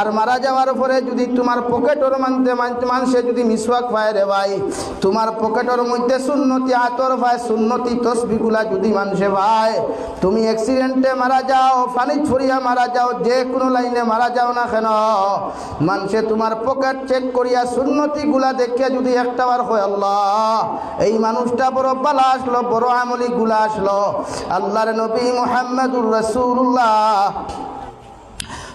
আর মারা যাওয়ার পরে যদি তোমার পকেটর মানতে মানুষে যদি মিসওয়াক পায় রে ভাই, তোমার পকেটর মধ্যে সুন্নতি আতর ভাই, সুন্নতি তসবিগুলা যদি মানুষে ভাই, তুমি অ্যাক্সিডেন্টে মারা যাও পানি ছড়িয়া মারা যাও, যে কোনো লাইনে মারা যাও না কেন? মানুষে তোমার পকেট চেক করিয়া সুন্নতিগুলা দেখে যদি একটা বার হয়, আল্লাহ, এই মানুষটা বড় বালা আসলো, বড় আমলি গুলা আসলো। আল্লাহর নবী মোহাম্মদুর রসুল্লাহ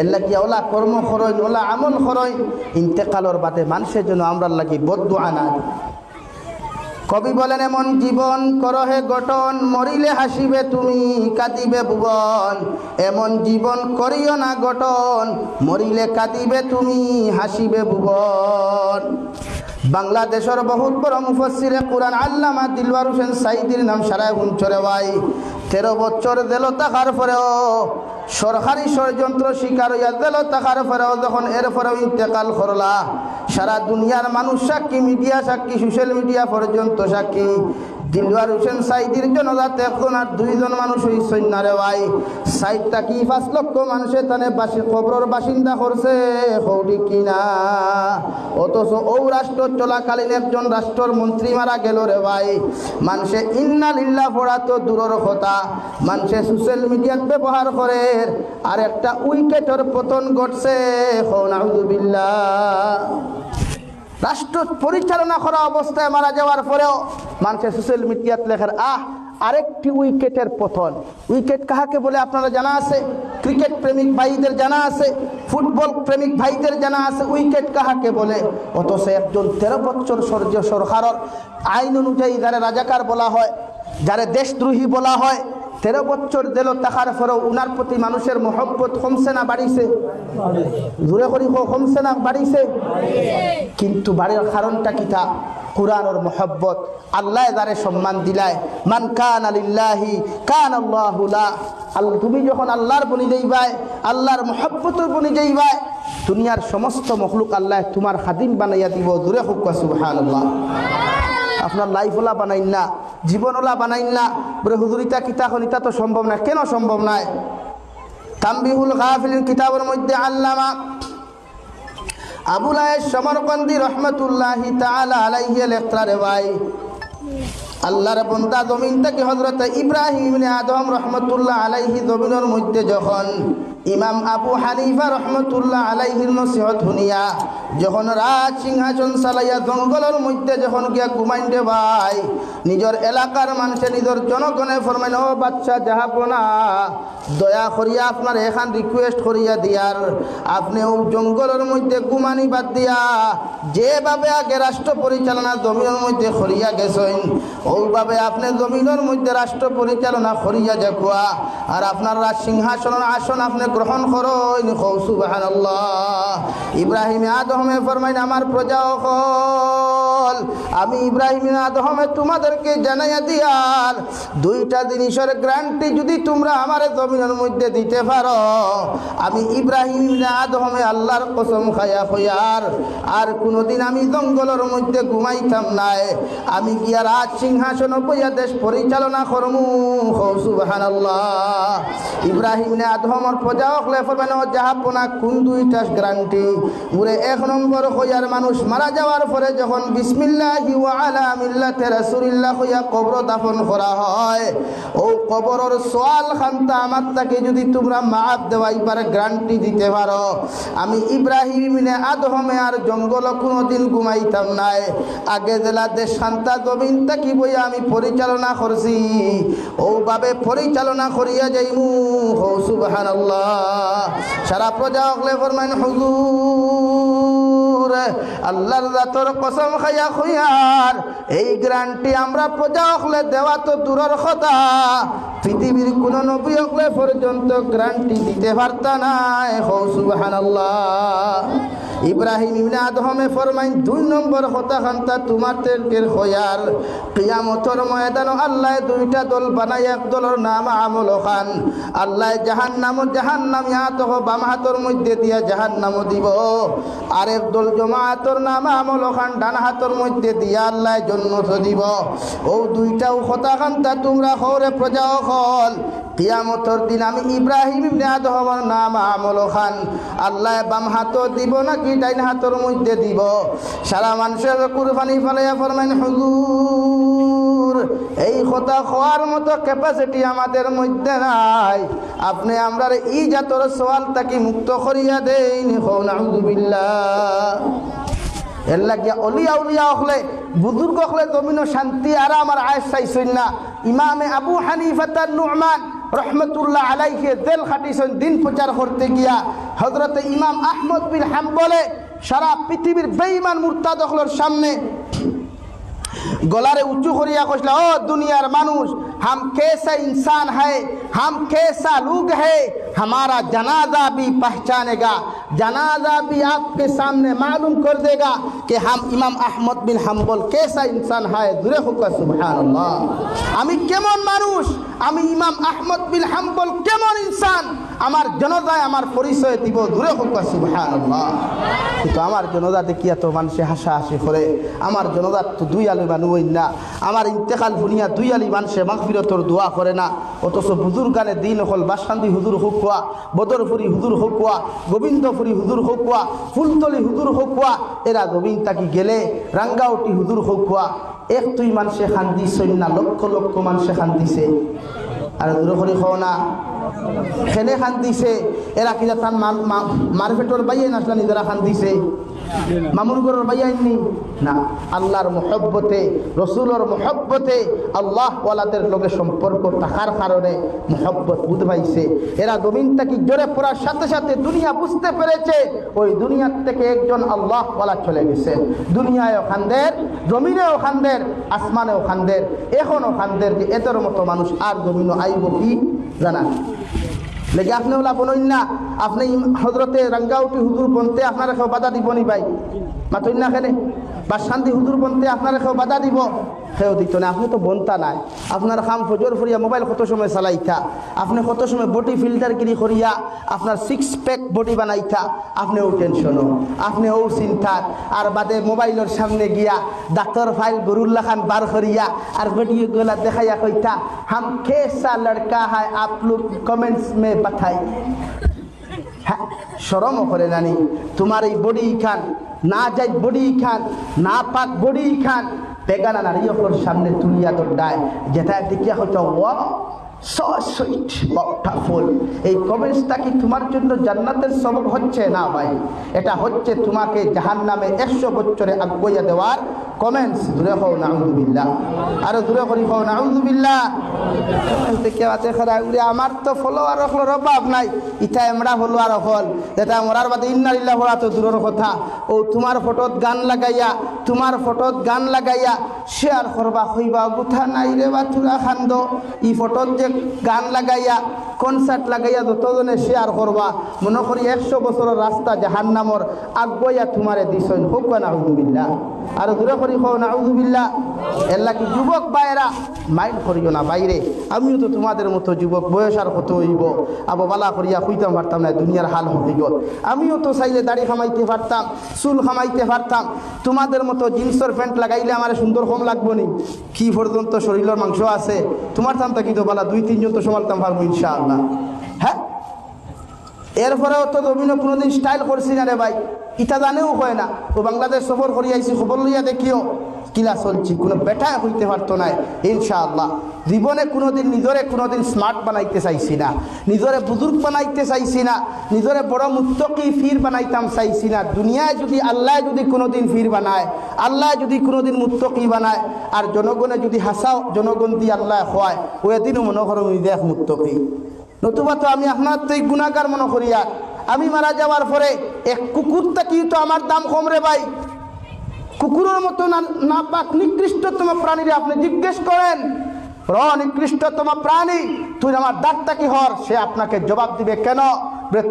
এল্লা কি ওলা কর্ম খরচ ওলা আমল খরচ ইন্তেকালর বাদে মানুষের জন্য আমরা লাগি বদ্ধ আনা কবি বলেন, এমন জীবন করহে গঠন, মরিলে হাসিবে তুমি, কাঁদিবে ভুবন। এমন জীবন করিও না গঠন, মরিলে কাঁদিবে তুমি, হাসিবে ভুবন। বাংলাদেশের বহুত বড় মুফসিরে কোরআন আল্লামা দিলওয়ার হোসেন সাইদির নাম সারায় হুঞ্চরে ভাই। তেরো বছর দেল তাকার পরেও, সরকারি ষড়যন্ত্র শিকার হইয়া দিল তাকার পরেও, যখন এর পরেও ইন্তেকাল করলা। সারা দুনিয়ার মানুষ সাক্ষী, মিডিয়া সাক্ষী সোশ্যাল মিডিয়া পর্যন্ত সাক্ষী। দিলওয়ার হোসেন সাইদির জনজাত এখন আর দুইজন মানুষ ওই সৈন্যারে ভাই। সাইডটা কি পাঁচ লক্ষ মানুষে তানে বাসি খবরের বাসিন্দা করছে? হৌডি কিনা অথচ ও রাষ্ট্র চলাকালীন একজন রাষ্ট্রর মন্ত্রী মারা গেল রে ভাই। মানুষে ইন্না লিল্লা পড়া তো দূরের কথা। মানুষে সোশ্যাল মিডিয়াত ব্যবহার করে। আর একটা উইকেটের পতন ঘটছে। হৌনাউদুবিল্লাহ রাষ্ট্র পরিচালনা করা অবস্থায় মারা যাওয়ার পরেও মানুষের সোশ্যাল মিডিয়াত লেখার, আহ, আরেকটি উইকেটের পতন। উইকেট কাহাকে বলে আপনারা জানা আছে? ক্রিকেট প্রেমিক ভাইদের জানা আছে? ফুটবল প্রেমিক ভাইদের জানা আছে? উইকেট কাহাকে বলে? অথচ একজন তেরো বছর সূর্য সরকারের আইন অনুযায়ী যারা রাজাকার বলা হয়, যারা দেশদ্রোহী বলা হয় তেরো বছর দিল টাকার পরেও উনার প্রতি মানুষের মহব্বত কমছে না বাড়িছে? জোরে করি কমছে না বাড়িছে? কিন্তু বাড়ির কারণটা কিতা কোরআনর মহব্বত। আল্লাহ যারে সম্মান দিলায়। মান কান আলিল্লাহি কান আল্লাহুলা আল্লাহ তুমি যখন আল্লাহর বনি যাইবাই আল্লাহর মহব্বতর বনি যাইবাই দুনিয়ার সমস্ত মখলুক আল্লাহ তোমার খাদিম বানাইয়া দিব। দূরে হোক সুবহানাল্লাহ। আপনার লাইফ ওলা বানাইন না। জীবন ওলা বানাইন না। বলে হুজুরিতা কিতা খনিতা তো সম্ভব না কেন সম্ভব নয় তাম্বিহুল গাফিলিন কিতাবের মধ্যে আল্লামা আবুল আয়েশ সমরকন্দি রহমতুল্লাহি তাআলা আলাইহি লেখরা রে ভাই আল্লাহর বন্দা জমিন থেকে হজরত ইব্রাহিম আদম রহমতুল্লাহ আলাইহি জমিনের মধ্যে যখন ইমাম আবু হানিফা রহমতুল্লাহ আলাইহির নসিহত শুনিয়া, যখন রাজ সিংহাসন চালাইয়া জঙ্গলের মধ্যে যখন গিয়া ঘুমাইতে ভাই, নিজের এলাকার মানুষে নিজের জনগণে ফরমাইন ও বাচ্চা যাহাপনা দয়া করিয়া আপনার এখান রিকোয়েস্ট করিয়া দিয়ার। আপনি ও জঙ্গলের মধ্যে ঘুমানি বাদ দিয়া, যেভাবে আগে রাষ্ট্র পরিচালনা জমিনের মধ্যে করিয়া গেছেন, ওইভাবে আপনি জমিনের মধ্যে রাষ্ট্র পরিচালনা করিয়া দেখুয়া। আর আপনার রাজ সিংহাসনের আসন আপনি গ্রহণ করুন সুবাহান ইব্রাহিম আদমে ফরমাইন, আমার প্রজা হল আমি ইব্রাহিম আদমে তোমাদেরকে জানাইয়া দিয়ার। দুইটা জিনিসের গ্রান্টি যদি তোমরা আমার জমিনের মধ্যে দিতে পারো, আমি ইব্রাহিম আদমে আল্লাহর কসম খাইয়া হইয়ার। আর কোনোদিন আমি জঙ্গলের মধ্যে ঘুমাইতাম নাই। আমি গিয়া রাজ সিংহাসন বইয়া দেশ পরিচালনা করমু? সুবাহান ইব্রাহিম নে আদমর প্রজা হলে ফরবেন যাহাপনা কোন দুইটা গ্রান্টি উরে এক নম্বর হইয়ার মানুষ মারা যাওয়ার পরে যখন বিসমিল্লাহি ওয়া আলা মিল্লাতে রাসূলিল্লাহ হইয়া কবর দাফন করা হয়। ও কবরের সোয়াল খান্তা আমার তাকে যদি তোমরা মাফ দেওয়াইবার গ্রান্টি দিতে পারো আমি ইব্রাহিম নে আদমে আর জঙ্গল কোনোদিন ঘুমাইতাম নাই। আগে জেলা দেশ শান্তা জমিন তাকি বইয়া আমি পরিচালনা করছি ওভাবে পরিচালনা করিয়া যাইমু। হো, সুবহানাল্লাহ। সারা প্রজা অগলে ফরমাইন, হুজুর, আল্লাহর জাতর কসম খাইয়া খুইয়ার, এই গ্রান্টি আমরা প্রজা হকলে দেওয়া তো দূরের কথা। পৃথিবীর কোন নবী অকলে পর্যন্ত গ্রান্টি দিতে পারতা নাই। হো সুবহানাল্লাহ। ইব্রাহিম ইবনে আদহমে ফরমাইন, দুই নম্বর হতা খান্তা তোমার তেলকের খয়াল কিয়ামতর ময়দান আল্লাহ দুইটা দল বানাই এক দলের নাম আমল খান। আল্লাহ জাহান নাম জাহান নাম ইয়াত বাম হাতর মধ্যে দিয়া জাহান নাম দিব। আরেক দল জমায়াতর নাম আমল খান ডান হাতর মধ্যে দিয়া আল্লাহ জন্মত দিব। ও দুইটাও হতা খান্তা তোমরা খরে প্রজা হল। কিয়ামতর দিন আমি ইব্রাহিম ইবনে আদহমর নাম আমল খান। আল্লাহ বাম হাত দিব নাকি ডাইন হাতর মধ্যে দিব? সারা মানুষের কুরবানি ফেলাইয়া ফরমাইন, হুজুর, এই কথা খাওয়ার মতো ক্যাপাসিটি আমাদের মধ্যে নাই। আপনি আমরা এই জাতর সওয়াল তাকে মুক্ত করিয়া দেন। হন আউযুবিল্লাহ এর লাগিয়া অলিয়া উলিয়া হলে, বুজুর্গ হলে জমিন শান্তি, আর আয়েস চাইছেন না ইমামে আবু হানিফাতার নুরমান রহমতুল্লাহ আলাইকে জেল খাটিয়েছেন, দিন প্রচার করতে গিয়া হজরতে ইমাম আহমদ বিন হাম্বলে সারা পৃথিবীর বেঈমান মুরতাদ সামনে গলারে উঁচু করিয়া কইসলা, ও দুনিয়ার মানুষ हम कैसा इंसान है हम कैसा लोग है हमारा जनाजा भी पहचानेगा जनाजा भी आपके सामने मालूम कर देगा कि हम इमाम अहमद बिन हम्बल कैसा इंसान है दूरे होगा सुबहान अल्लाह আমি কেমন মানুষ আমি ইমাম আহমদ বিন হাম্বল কেমন ইনসান আমার জনতায় আমার পরিচয় দিব দূরে হোক সুবহান আল্লাহ কিন্তু আমার জনতা দেখিয়া তো মানুষে হাসাহাসি করে আমার জনতার তো দুই আলি মানুষ না আমার ইন্তেকাল ভুনিয়া দুই আলি মানুষে মাগফিরতর দোয়া করে না। অথচ হুজুর গানে দিন হল বাসান্দি হুজুর হোকুয়া বদরপুরি হুজুর হোকুয়া গোবিন্দপুরি হুজুর হোকুয়া ফুলতলি হুজুর হোকুয়া এরা গোবিন্দ তাকি গেলে রাঙ্গাউটি হুজুর হোকুয়া এক তুই মানুষে খান্দি সৈন্য, লক্ষ লক্ষ মানুষে খান্দিছে। আর দূরে করে খাও না। খেলে খান দিছে এরা কি মারফেটর বাইয়ে নাচলা নিজেরা খান সম্পর্ক থাকার কারণে মহব্বত বুধবাইছে এরা জোরে পড়ার সাথে সাথে দুনিয়া বুঝতে পেরেছে, ওই থেকে একজন চলে গেছে। দুনিয়ায় ওখানদের জমিনে ওখানদের আসমানে ওখানদের এখন ওখানদের যে এদের মতো মানুষ আর জমিনও আইব কি? জানা। লেগে আপনি ওলা বলইন না। আপনি হজরতে রাঙ্গাউটি হুদুর বনতে আপনারা কেউ বাধা দিব নি ভাই। মাতইন না খেলে বা শান্তি হুদুর বনতে আপনারা কেউ বাধা দিব। সেও দিত না আপনি তো বনতা নাই। আপনার খাম ফজর ফরিয়া মোবাইল কত সময় চালাইতা? আপনি কত সময় বডি ফিল্টার কিনি করিয়া আপনার সিক্স প্যাক বডি বানাইতা? আপনি ও টেনশনও আপনি ও চিন্তার। আর বাদে মোবাইলের সামনে গিয়া ডাক্তার ফাইল গরুল্লা খান বার করিয়া আর ভিডিও গুলা দেখাইয়া কইতা, হাম কেসা লড়কা হায় আপ লোক কমেন্টস মে পাঠাই হ্যাঁ সরমও করে নানি। তোমার এই বডি খান, না যাই বডি খান, না পাক বডি খান বেগানা নারী অপর সামনে তুলিয়া ডায় যেটা দেখিয়া হচ্ছে ওয়া ফুল। এই কমেন্টসটা কি তোমার জন্য জান্নাতের সবক হচ্ছে? না ভাই, এটা হচ্ছে তোমাকে জাহান নামে একশো বছরে আগুয়া দেওয়ার কমেন্টস দূরে হও নাউজুবিল্লাহ আরও দূরে করি হও নাউজুবিল্লাহ কেউ আছে খারাপ উড়ে আমার তো ফলোয়ার হলো অভাব নাই ইটা এমরা হলো আর হল যেটা মরার বাদে ইন্নারিল্লাহ হলা তো দূরের কথা ও তোমার ফটোত গান লাগাইয়া তোমার ফটোত গান লাগাইয়া শেয়ার করবা হইবা গুথা নাই রে বা তুরা খান্দ ই ফটোত যে গান লাগাইয়া কনসার্ট লাগাইয়া যতজনে শেয়ার করবা মনে করি একশো বছরের রাস্তা জাহান নামর আগুয়া তোমারে দিছইন হোক না হুজুবিল্লা আর দূরে করি হো না হুজুবিল্লা এল্লা কি যুবক বাইরা? মাইন্ড করিও না বাইরে। আমিও তো তোমাদের মতো যুবক, বয়স আর কত হইব? আবো বালা করিয়া খুঁজতাম পারতাম না, দুনিয়ার হাল হয়ে গেল আমিও তো চাইলে দাড়ি খামাইতে পারতাম, চুল খামাইতে পারতাম। তোমাদের মতো জিন্সের প্যান্ট লাগাইলে আমার সুন্দর কম লাগবো নি। কি পর্যন্ত শরীরের মাংস আছে? তোমার তাম কিন্তু বালা, দুই, তিনজন তো সমালতাম পারব ইনশাআল্লাহ। হ্যাঁ? এরপরেও তো অভিনয় কোনোদিন স্টাইল করছি না রে ভাই। ইটা জানেও হয় না। তো বাংলাদেশ সফর করি আইছি খবর লইয়া দেখিও। কিলা চলছি, কোনো বেটা হইতে পারতো না, ইনশাআল্লাহ। জীবনে কোনোদিন নিজরে কোনোদিন স্মার্ট বানাইতে চাইছি না। নিজরে বুজুর্গ বানাইতে চাইছি না। নিজরে বড় মুক্তকি ফির বানাইতাম চাইছি না। দুনিয়ায় যদি আল্লাহ যদি কোনোদিন ফির বানায়, আল্লাহ যদি কোনোদিন মুক্তকি বানায়, আর জনগণে যদি হাসাও, জনগণ দিয়ে আল্লাহ হয় ও এদিনও মনে করো দেখ মুক্তকি নতুবা তো আমি আপনার তো এই গুণাগার মনে করিয়া আমি মারা যাওয়ার পরে এক কুকুরটা কি তো আমার দাম কম রে ভাই? কুকুরের মতো না পাক নিকৃষ্টতম প্রাণীরা আপনি জিজ্ঞেস করেন। নিকৃষ্টতম প্রাণী, তুই আমার দাঁতটা কি হর? সে আপনাকে জবাব দিবে, কেন?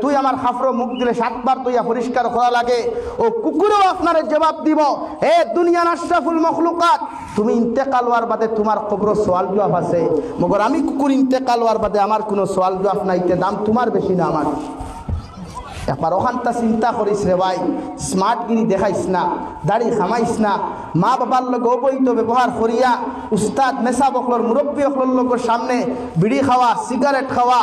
তুই আমার হাফরো মুখ দিলে সাতবার তুই পরিষ্কার করা লাগে। ও কুকুরেও আপনার জবাব দিব, এ দুনিয়া আশরাফুল মখলুকাত, তুমি ইন্তেকাল হওয়ার বাদে তোমার কবর সোয়াল জবাব আছে। মগর, আমি কুকুর ইন্তেকাল হওয়ার বাদে আমার কোনো সোয়াল জবাব নাই দাম তোমার বেশি না আমার। একবার ওখানটা চিন্তা করিস রে ভাই। স্মার্টগিরি দেখাইস না, দাড়ি খামাইস না। মা বাবার লোক অবৈধ ব্যবহার করিয়া উস্তাদ মেসা বকলর মুরব্বী অকলর লোকের সামনে বিড়ি খাওয়া, সিগারেট খাওয়া,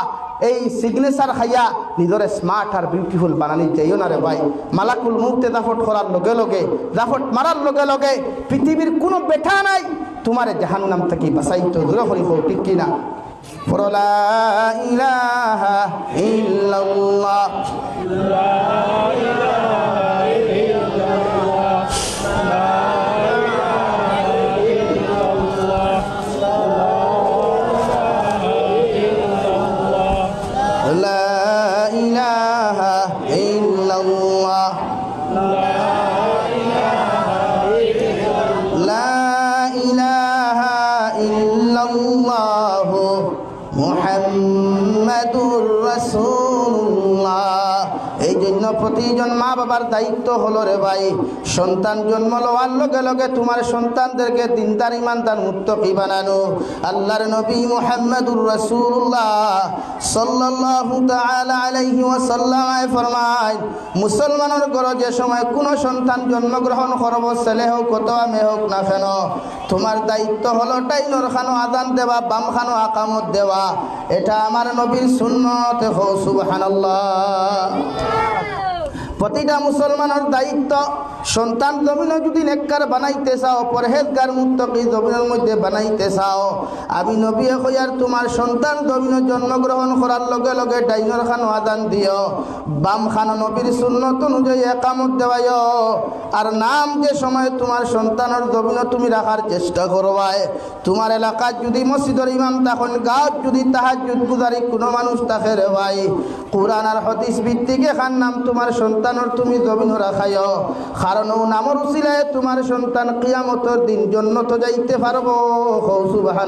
এই সিগনেচার খাইয়া নিজরে স্মার্ট আর বিউটিফুল বানানি যাইও না রে ভাই। মালাকুল মুহূর্তে দাফট করার লগে লগে, দাফট মারার লগে লগে পৃথিবীর কোনো বেঠা নাই। তোমারে জাহান্নাম থেকে বাঁচাইতো। দূরে করি হোক ঠিক কিনা? লা ইলাহা ইল্লাল্লাহ। la প্রতিজন মা বাবার দায়িত্ব হলো রে ভাই। সন্তান জন্ম লওয়ার লগে লগে তোমার সন্তানদেরকে দিনদার ইমানদার মুত্তকি বানানো। আল্লাহর নবী মুহাম্মদুর রাসূলুল্লাহ সাল্লাল্লাহু তাআলা আলাইহি ওয়াসাল্লাম ফরমায়, মুসলমানের ঘরে যে সময় কোনো সন্তান জন্মগ্রহণ করব, ছেলে হোক কত মেয়ে হোক না কেন? তোমার দায়িত্ব হলো টাইনর খানো, আদান দেওয়া, বাম খানো, আকামত দেওয়া। এটা আমার নবীর সুন্নত, হো সুবহানাল্লাহ। প্রতিটা মুসলমানের দায়িত্ব, সন্তান জমিন যদি নেককার বানাইতে চাও, পরহেজগার মুক্তকি জমিনের মধ্যে বানাইতে চাও, আমি নবী হইয়ার তোমার সন্তান জমিন জন্মগ্রহণ করার লগে লগে ডাইনর খান আদান দিও, বাম খান নবীর সুন্নত অনুযায়ী একামত দেওয়ায় আর নাম যে সময় তোমার সন্তানের জমিন তুমি রাখার চেষ্টা করবায় তোমার এলাকার যদি মসজিদের ইমাম তখন গাঁত যদি তাহার গুজারি কোনো মানুষ তাকে রে ভাই, কোরআন আর হদিস ভিত্তিক এখান নাম তোমার সন্তানের তুমি জমিন রাখায় কারণ নামর উচিলায় তোমার সন্তান কিয়ামতর দিন জন্য তো যাইতে পারব। সুবাহ